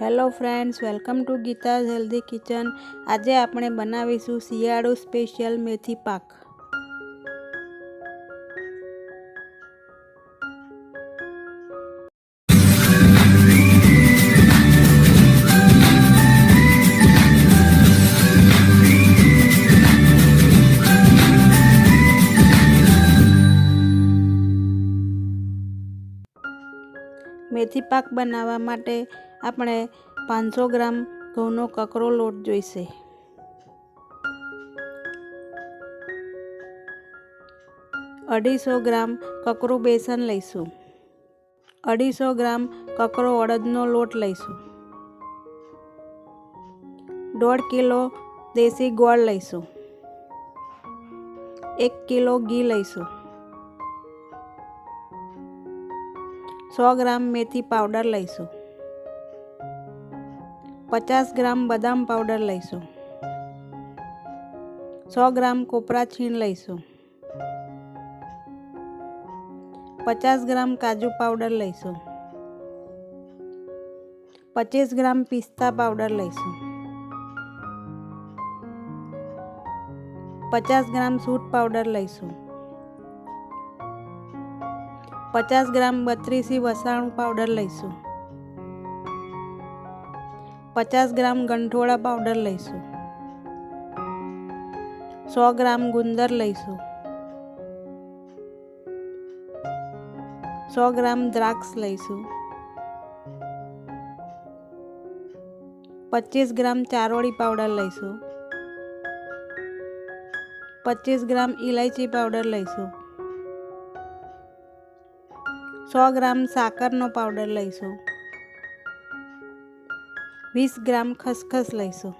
Hello friends, welcome to Geeta's healthy kitchen. આજે આપણે બનાવીશું શિયાળુ સ્પેશિયલ મેથી પાક. મેથી પાક બનાવવા માટે આપણે પાંચસો ગ્રામ ઘઉંનો કકરો લોટ જોઈશે. અઢીસો ગ્રામ કકરું બેસન લઈશું. અઢીસો ગ્રામ કકરો અડદનો લોટ લઈશું. દોઢ કિલો દેશી ગોળ લઈશું. એક કિલો ઘી લઈશું. સો ગ્રામ મેથી પાવડર લઈશું. પચાસ ગ્રામ બદામ પાવડર લઈશું. સો ગ્રામ કોપરા છીણ લઈશું. પચાસ ગ્રામ કાજુ પાવડર લઈશું. પચીસ ગ્રામ પિસ્તા પાવડર લઈશું. પચાસ ગ્રામ સૂટ પાવડર લઈશું. પચાસ ગ્રામ બત્રીસી વસાણું પાવડર લઈશું. પચાસ ગ્રામ ગંઠોળા પાવડર લઈશું. સો ગ્રામ ગુંદર લઈશું. સો ગ્રામ દ્રાક્ષ લઈશું. પચીસ ગ્રામ ચારોળી પાવડર લઈશું. પચીસ ગ્રામ ઇલાયચી પાવડર લઈશું. સો ગ્રામ સાકરનો પાવડર લઈશું. વીસ ગ્રામ ખસખસ લઈશું.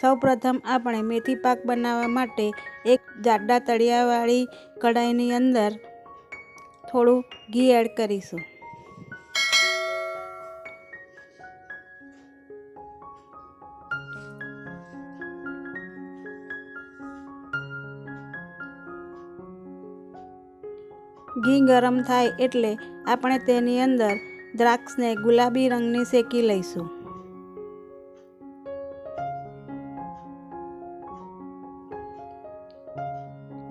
સૌપ્રથમ આપણે મેથી પાક બનાવવા માટે એક જાડા તળિયાવાળી કઢાઈની અંદર થોડું ઘી એડ કરીશું. ઘી ગરમ થાય એટલે આપણે તેની અંદર દ્રાક્ષને ગુલાબી રંગની શેકી લઈશું.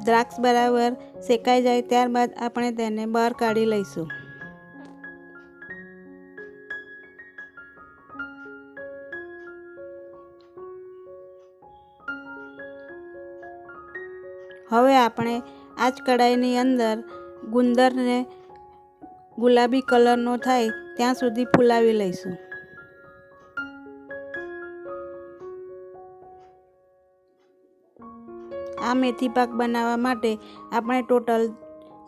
દ્રાક્ષ બરાબર શેકાઈ જાય ત્યારબાદ આપણે તેને બહાર કાઢી લઈશું. હવે આપણે આ જ કઢાઈની અંદર ગુંદરને ગુલાબી કલરનો થાય, ત્યાં સુધી ફૂલાવી લઈશું. આ મેથી પાક બનાવવા માટે આપણે ટોટલ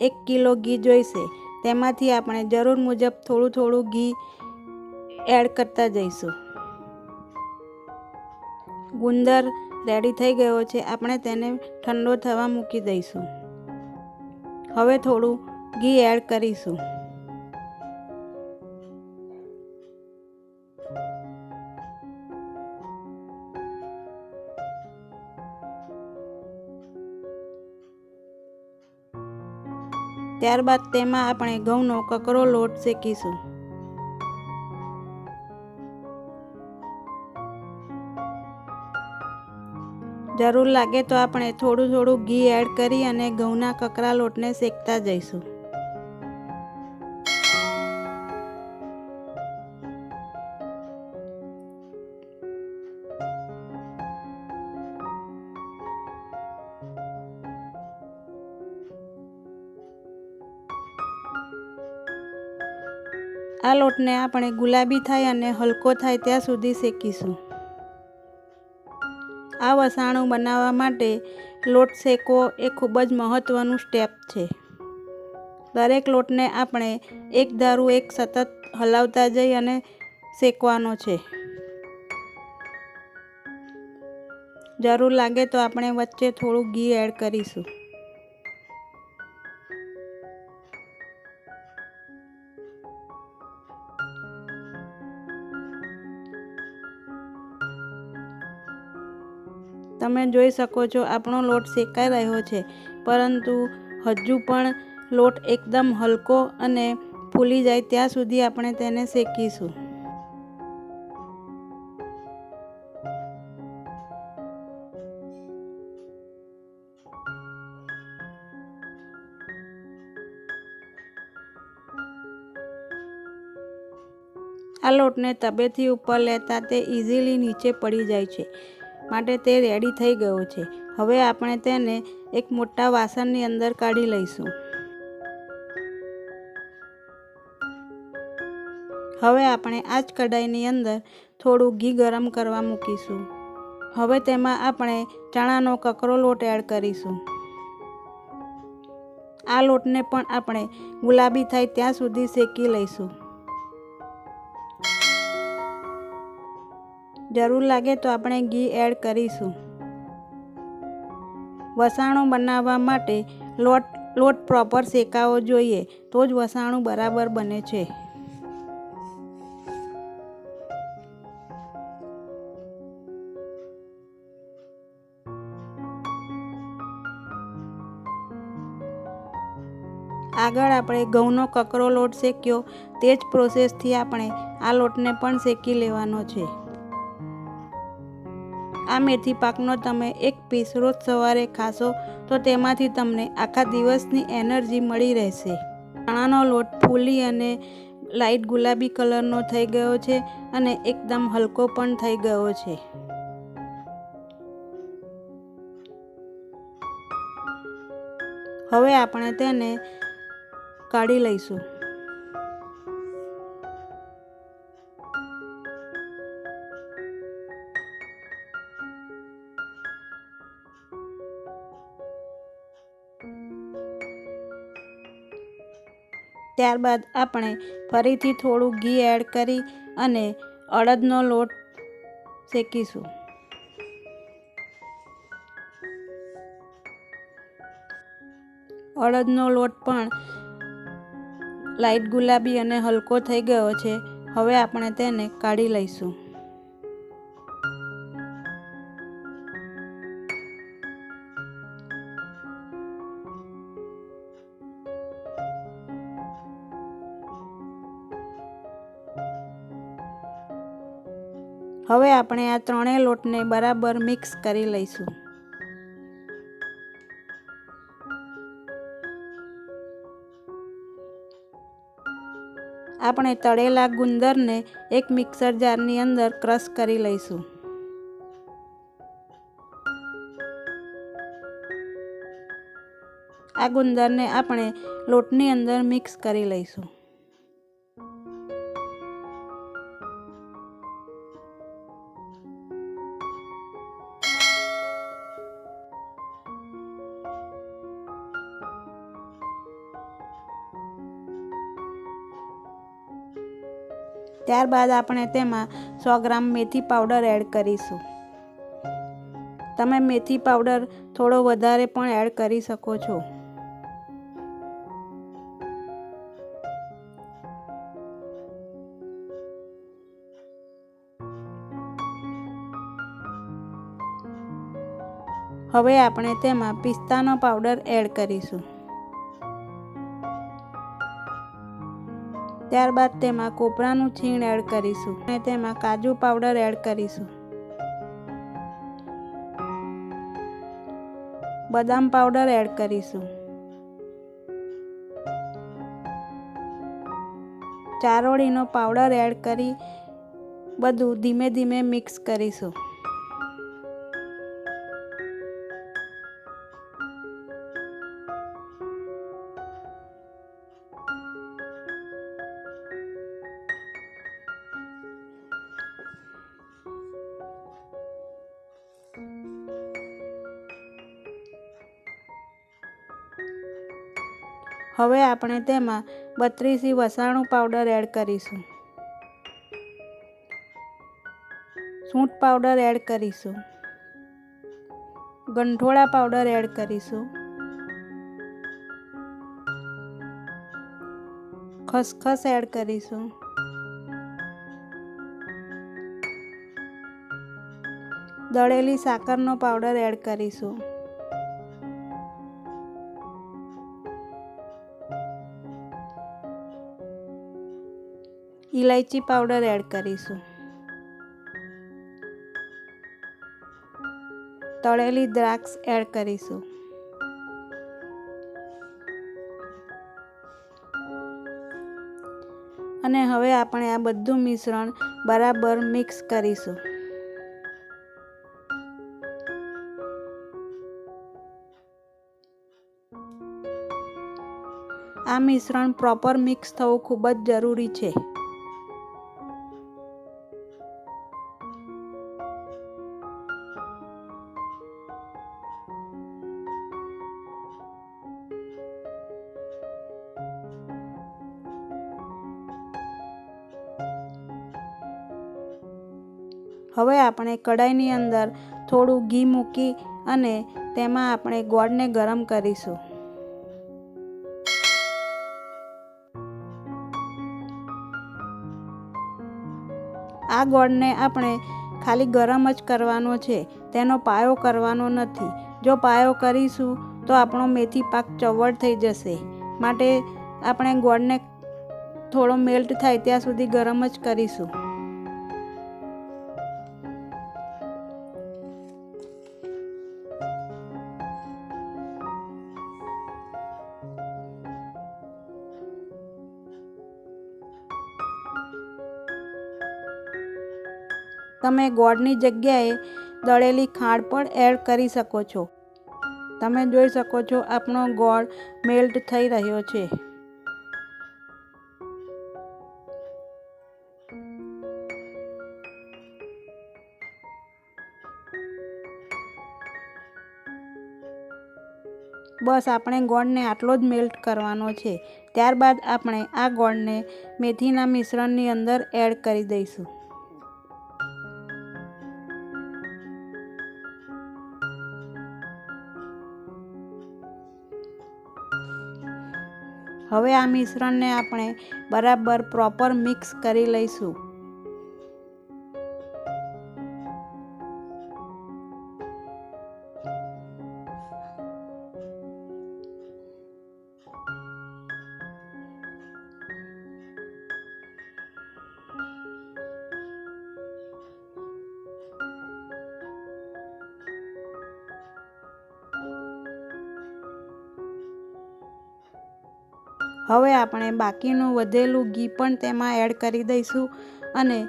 એક કિલો ઘી જોઈશે. તેમાંથી આપણે જરૂર મુજબ થોડું થોડું ઘી એડ કરતા જઈશું. ગુંદર રેડી થઈ ગયો છે, આપણે તેને ઠંડો થવા મૂકી દઈશું. હવે થોડું ઘી એડ કરીશું. ત્યારબાદ તેમાં આપણે ઘઉંનો કકરો લોટ શેકીશું. જરૂર લાગે તો આપણે થોડું થોડું ઘી એડ કરી અને ઘઉંના કકરા લોટને શેકતા જઈશું. આ લોટને આપણે ગુલાબી થાય અને હલકો થાય ત્યાં સુધી શેકીશું. આ વસાણું બનાવવા માટે લોટ શેકવો એ ખૂબ જ મહત્ત્વનું સ્ટેપ છે. દરેક લોટને આપણે એક ધારું એક સતત હલાવતા જઈ અને શેકવાનો છે. જરૂર લાગે તો આપણે વચ્ચે થોડું ઘી એડ કરીશું. તમે જોઈ શકો છો, આપણો લોટ શેકાઈ રહ્યો છે. પરંતુ હજુ પણ લોટ એકદમ હલકો અને ફૂલી જાય ત્યાં સુધી આપણે તેને શેકીશું. આ લોટને તબેથી ઉપર લેતા તે ઇઝીલી નીચે પડી જાય છે. માટે તે રેડી થઈ ગયો છે. હવે આપણે તેને એક મોટા વાસણની અંદર કાઢી લઈશું. હવે આપણે આ જ કઢાઈની અંદર થોડું ઘી ગરમ કરવા મૂકીશું. હવે તેમાં આપણે ચણાનો કકરો લોટ એડ કરીશું. આ લોટને પણ આપણે ગુલાબી થાય ત્યાં સુધી શેકી લઈશું. જરૂર લાગે તો આપણે ઘી એડ કરીશું. વસાણું બનાવવા માટે લોટ લોટ પ્રોપર શેકાવો જોઈએ તો જ વસાણું બરાબર બને છે. આગળ આપણે ઘઉંનો કકરો લોટ શેક્યો. તે જ પ્રોસેસથી આપણે આ લોટને પણ શેકી લેવાનો છે. આ મેથી પાકનો તમે એક પીસ રોજ સવારે ખાશો તો તેમાંથી તમને આખા દિવસની એનર્જી મળી રહેશે. ચણાનો લોટ ફૂલી અને લાઇટ ગુલાબી કલરનો થઈ ગયો છે અને એકદમ હલકો પણ થઈ ગયો છે. હવે આપણે તેને કાઢી લઈશું. ત્યારબાદ આપણે ફરીથી થોડું ઘી એડ કરી અને અડદનો લોટ શેકીશું. અડદનો લોટ પણ લાઇટ ગુલાબી અને હલકો થઈ ગયો છે. હવે આપણે તેને કાઢી લઈશું. આપણે આ ત્રણેય લોટને બરાબર મિક્સ કરી લઈશું. આપણે તળેલા ગુંદરને એક મિક્સર જારની અંદર ક્રશ કરી લઈશું. આ ગુંદરને આપણે લોટની અંદર મિક્સ કરી લઈશું. ત્યારબાદ આપણે તેમાં સો ગ્રામ મેથી પાવડર એડ કરીશું. તમે મેથી પાવડર થોડો વધારે પણ એડ કરી શકો છો. હવે આપણે તેમાં પિસ્તાનો પાવડર એડ કરીશું. ત્યારબાદ તેમાં કોપરાનું છીણ એડ કરીશું અને તેમાં કાજુ પાવડર એડ કરીશું. બદામ પાવડર એડ કરીશું. ચારોળીનો પાવડર એડ કરી બધું ધીમે ધીમે મિક્સ કરીશું. હવે આપણે તેમાં બત્રીસી વસાણું પાવડર એડ કરીશું. સૂંઠ પાવડર એડ કરીશું. ગંઠોળા પાવડર એડ કરીશું. ખસખસ એડ કરીશું. દળેલી સાકરનો પાવડર એડ કરીશું. ઇલાયચી પાવડર એડ કરીશું. તળેલી દ્રાક્ષ એડ કરીશું. અને હવે આપણે આ બધું મિશ્રણ બરાબર મિક્સ કરીશું. આ મિશ્રણ પ્રોપર મિક્સ થવું ખૂબ જ જરૂરી છે. હવે આપણે કઢાઈની અંદર થોડું ઘી મૂકી અને તેમાં આપણે ગોળને ગરમ કરીશું. આ ગોળને આપણે ખાલી ગરમ જ કરવાનો છે, તેનો પાયો કરવાનો નથી. જો પાયો કરીશું તો આપણો મેથી પાક ચવડ થઈ જશે. માટે આપણે ગોળને થોડો મેલ્ટ થાય ત્યાં સુધી ગરમ જ કરીશું. તમે ગોળની જગ્યાએ દળેલી ખાંડ પણ એડ કરી શકો છો. તમે જોઈ શકો છો આપણો ગોળ મેલ્ટ થઈ રહ્યો છે. બસ આપણે ગોળને આટલો જ મેલ્ટ કરવાનો છે. ત્યારબાદ આપણે આ ગોળને મેથીના મિશ્રણની અંદર એડ કરી દઈશું. હવે આ મિશ્રણને આપણે બરાબર પ્રોપર મિક્સ કરી લઈશું. હવે આપણે બાકીનું વધેલું ઘી પણ તેમાં એડ કરી દઈશું અને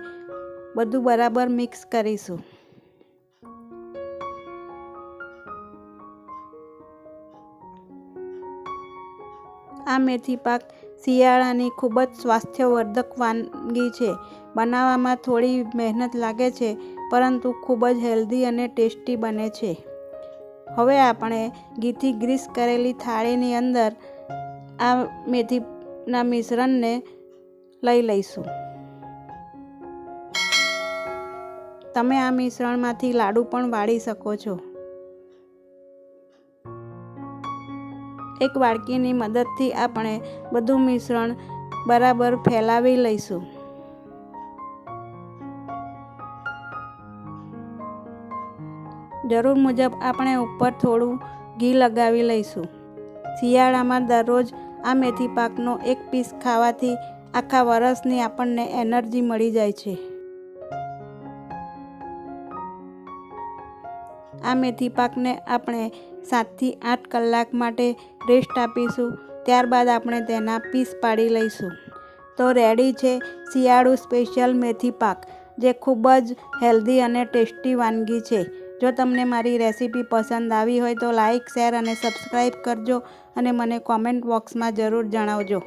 બધું બરાબર મિક્સ કરીશું. આ મેથી પાક શિયાળાની ખૂબ જ સ્વાસ્થ્યવર્ધક વાનગી છે. બનાવવામાં થોડી મહેનત લાગે છે, પરંતુ ખૂબ જ હેલ્ધી અને ટેસ્ટી બને છે. હવે આપણે ઘીથી ગ્રીસ કરેલી થાળીની અંદર આ મેથીના મિશ્રણને લઈ લઈશું. તમે આ મિશ્રણમાંથી લાડુ પણ વાળી શકો છો. એક વાડકીની મદદથી આપણે બધું મિશ્રણ બરાબર ફેલાવી લઈશું. જરૂર મુજબ આપણે ઉપર થોડું ઘી લગાવી લઈશું. શિયાળામાં દરરોજ આ મેથી પાકનો એક પીસ ખાવાથી આખા વરસની આપણને એનર્જી મળી જાય છે. આ મેથી પાકને આપણે સાતથી આઠ કલાક માટે રેસ્ટ આપીશું, ત્યારબાદ આપણે તેના પીસ પાડી લઈશું. તો રેડી છે શિયાળુ સ્પેશિયલ મેથી પાક, જે ખૂબ જ હેલ્ધી અને ટેસ્ટી વાનગી છે. જો તમને મારી રેસીપી પસંદ આવી હોય તો લાઇક શેર અને સબસ્ક્રાઈબ કરજો અને મને કોમેન્ટ બોક્સમાં જરૂર જણાવજો.